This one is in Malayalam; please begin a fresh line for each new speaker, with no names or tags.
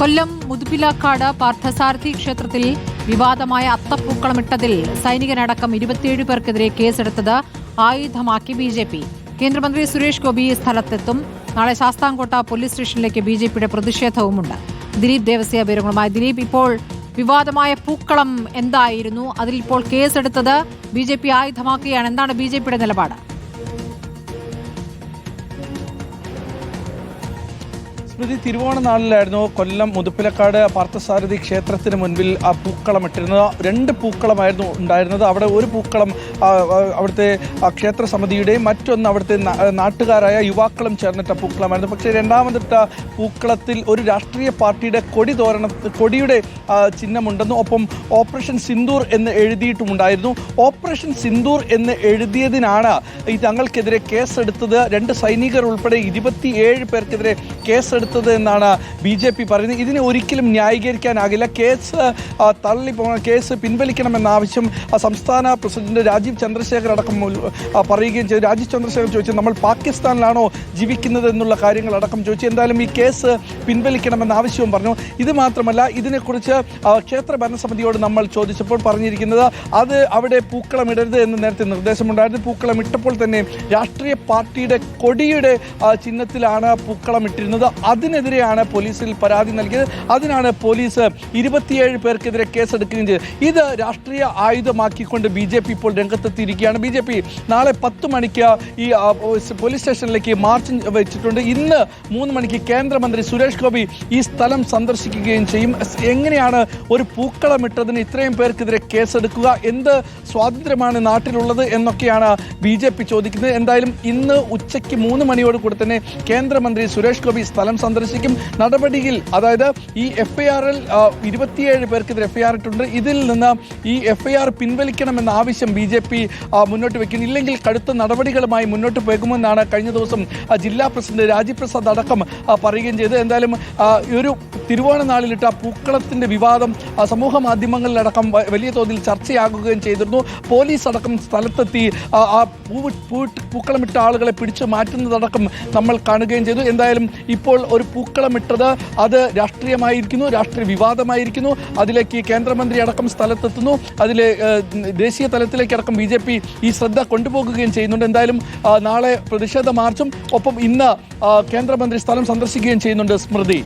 കൊല്ലം മുതുപിലാക്കാട് പാർത്ഥസാരഥി ക്ഷേത്രത്തിൽ വിവാദമായ അത്തപ്പൂക്കളമിട്ടതിൽ സൈനികനടക്കം ഇരുപത്തിയേഴ് പേർക്കെതിരെ കേസെടുത്തത് ആയുധമാക്കി ബി ജെ പി. കേന്ദ്രമന്ത്രി സുരേഷ് ഗോപി സ്ഥലത്തെത്തും. നാളെ ശാസ്താംകോട്ട പോലീസ് സ്റ്റേഷനിലേക്ക് ബി ജെ പിയുടെ പ്രതിഷേധവുമുണ്ട്. ദിലീപ് ദേവസ്യ വിവരങ്ങളുമായി. ദിലീപ് ഇപ്പോൾ വിവാദമായ പൂക്കളം എന്തായിരുന്നു? അതിൽ ഇപ്പോൾ കേസെടുത്തത് ബി ജെ പി ആയുധമാക്കുകയാണ്. എന്താണ് ബി ജെ പിയുടെ നിലപാട്?
സ്മൃതി തിരുവോണ നാളിലായിരുന്നു കൊല്ലം മുതുപ്പിലക്കാട് പാർത്ഥസാരഥി ക്ഷേത്രത്തിന് മുൻപിൽ ആ പൂക്കളം ഇട്ടിരുന്നത്. രണ്ട് പൂക്കളമായിരുന്നു ഉണ്ടായിരുന്നത്. അവിടെ ഒരു പൂക്കളം അവിടുത്തെ ക്ഷേത്ര സമിതിയുടെയും മറ്റൊന്ന് അവിടുത്തെ നാട്ടുകാരായ യുവാക്കളും ചേർന്നിട്ട പൂക്കളമായിരുന്നു. പക്ഷേ രണ്ടാമതിട്ട പൂക്കളത്തിൽ ഒരു രാഷ്ട്രീയ പാർട്ടിയുടെ കൊടി തോരണ കൊടിയുടെ ചിഹ്നമുണ്ടെന്നും ഒപ്പം ഓപ്പറേഷൻ സിന്ദൂർ എന്ന് എഴുതിയിട്ടുമുണ്ടായിരുന്നു. ഓപ്പറേഷൻ സിന്ദൂർ എന്ന് എഴുതിയതിനാണ് ഈ തങ്ങൾക്കെതിരെ കേസെടുത്തത്. രണ്ട് സൈനികർ ഉൾപ്പെടെ ഇരുപത്തിയേഴ് പേർക്കെതിരെ കേസെടുത്തത് എന്നാണ് ബി ജെ പി പറയുന്നത്. ഇതിനെ ഒരിക്കലും ന്യായീകരിക്കാനാകില്ല. കേസ് തള്ളി പോകണം കേസ് പിൻവലിക്കണമെന്ന ആവശ്യം സംസ്ഥാന പ്രസിഡന്റ് രാജീവ് ചന്ദ്രശേഖർ അടക്കം പറയുകയും ചെയ്തു. രാജീവ് ചന്ദ്രശേഖർ ചോദിച്ചു നമ്മൾ പാകിസ്ഥാനിലാണോ ജീവിക്കുന്നത് എന്നുള്ള കാര്യങ്ങൾ അടക്കം ചോദിച്ചു. എന്തായാലും ഈ കേസ് പിൻവലിക്കണമെന്ന ആവശ്യവും പറഞ്ഞു. ഇത് മാത്രമല്ല ഇതിനെക്കുറിച്ച് ക്ഷേത്ര ഭരണസമിതിയോട് നമ്മൾ ചോദിച്ചപ്പോൾ പറഞ്ഞിരിക്കുന്നത് അത് അവിടെ പൂക്കളം ഇടരുത് എന്ന് നേരത്തെ നിർദ്ദേശമുണ്ടായിരുന്നു. പൂക്കളം ഇട്ടപ്പോൾ തന്നെ രാഷ്ട്രീയ പാർട്ടിയുടെ കൊടിയുടെ ചിഹ്നത്തിലാണ് പൂക്കളം ഇട്ടിരുന്നത് അതിനെതിരെയാണ് പോലീസിൽ പരാതി നൽകിയത്. അതിനാണ് പോലീസ് ഇരുപത്തിയേഴ് പേർക്കെതിരെ കേസെടുക്കുകയും ചെയ്തത്. ഇത് രാഷ്ട്രീയ ആയുധമാക്കിക്കൊണ്ട് ബി ജെ പി ഇപ്പോൾ രംഗത്തെത്തിയിരിക്കുകയാണ്. ബി ജെ പി നാളെ പത്ത് മണിക്ക് ഈ പോലീസ് സ്റ്റേഷനിലേക്ക് മാർച്ച് വെച്ചിട്ടുണ്ട്. ഇന്ന് മൂന്ന് മണിക്ക് കേന്ദ്രമന്ത്രി സുരേഷ് ഗോപി ഈ സ്ഥലം സന്ദർശിക്കുകയും ചെയ്യും. എങ്ങനെയാണ് ഒരു പൂക്കളമിട്ടതിന് ഇത്രയും പേർക്കെതിരെ കേസെടുക്കുക? എന്ത് സ്വാതന്ത്ര്യമാണ് നാട്ടിലുള്ളത് എന്നൊക്കെയാണ് ബി ജെ പി ചോദിക്കുന്നത്. എന്തായാലും ഇന്ന് ഉച്ചയ്ക്ക് മൂന്ന് മണിയോട് കൂടി തന്നെ കേന്ദ്രമന്ത്രി സുരേഷ് ഗോപി സ്ഥലം സന്ദർശിക്കും നടപടിയിൽ. അതായത് ഈ എഫ് ഐ ആറിൽ ഇരുപത്തിയേഴ് പേർക്കെതിരെ എഫ് ഐ ആർ ഇട്ടുണ്ട്. ഇതിൽ നിന്ന് ഈ എഫ് ഐ ആർ പിൻവലിക്കണമെന്ന ആവശ്യം ബി ജെ പി മുന്നോട്ട് വയ്ക്കുന്നു ഇല്ലെങ്കിൽ കടുത്ത നടപടികളുമായി മുന്നോട്ട് പോകുമെന്നാണ് കഴിഞ്ഞ ദിവസം ജില്ലാ പ്രസിഡന്റ് രാജീവ് പ്രസാദ് അടക്കം പറയുകയും ചെയ്തത് എന്തായാലും ഒരു തിരുവോണ നാളിലിട്ട പൂക്കളത്തിന്റെ വിവാദം സമൂഹ മാധ്യമങ്ങളിലടക്കം വലിയ തോതിൽ ചർച്ചയാകുകയും ചെയ്തിരുന്നു. പോലീസ് അടക്കം സ്ഥലത്തെത്തി ആ, പൂവ് പൂട്ട് പൂക്കളമിട്ട ആളുകളെ പിടിച്ചു മാറ്റുന്നതടക്കം നമ്മൾ കാണുകയും ചെയ്തു. എന്തായാലും ഇപ്പോൾ ഒരു പൂക്കളമിട്ടത് അത് രാഷ്ട്രീയമായിരിക്കുന്നു രാഷ്ട്രീയ വിവാദമായിരിക്കുന്നു. അതിലേക്ക് കേന്ദ്രമന്ത്രി അടക്കം സ്ഥലത്തെത്തുന്നു. അതിലെ ദേശീയ തലത്തിലേക്ക് അടക്കം ബി ജെ പി ഈ ശ്രദ്ധ കൊണ്ടുപോകുകയും ചെയ്യുന്നുണ്ട്. എന്തായാലും നാളെ പ്രതിഷേധ മാർച്ചും. ഒപ്പം ഇന്ന് കേന്ദ്രമന്ത്രി സ്ഥലം സന്ദർശിക്കുകയും ചെയ്യുന്നുണ്ട് സ്മൃതി.